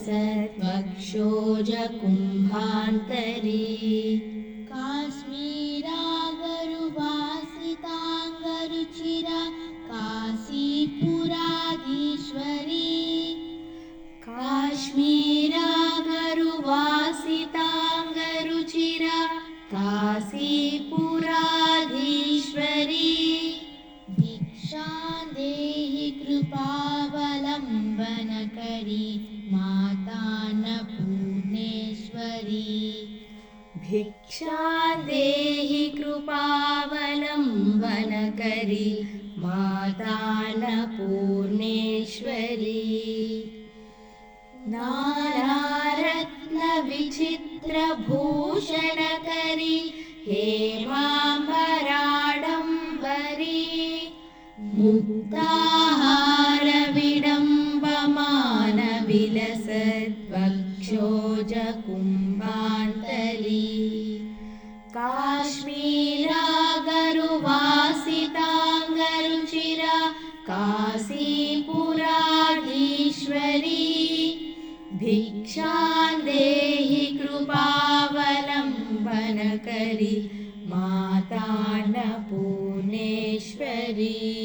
मुक्ताहारविडम्बमानविलसत्वक्षोजकुम्भान्तरी काश्मीरागरुवासिताङ्गरुचिरा काशीपुराधीश्वरी काश्मीरागरुवासिताङ्गरुचिरा काशीपुराधीश्वरी भिक्षां देहि कृपावलम्बनकरी मातान्नपूर्णेश्वरी भिक्षां देहि कृपावलम्बनकरी मातान्नपूर्णेश्वरी नानारत्नविचित्रभूषणकरि हेमाम्बराडम्बरी मुक्ताहारविडम्बमानविलसत्वक्षोजकुम्भान्तरी काश्मीरागरुवासिताङ्गरुचिरा काशीपुराधीश्वरी। भिक्षां देहि कृपावलम्बनकरि मातान्नपूर्णेश्वरी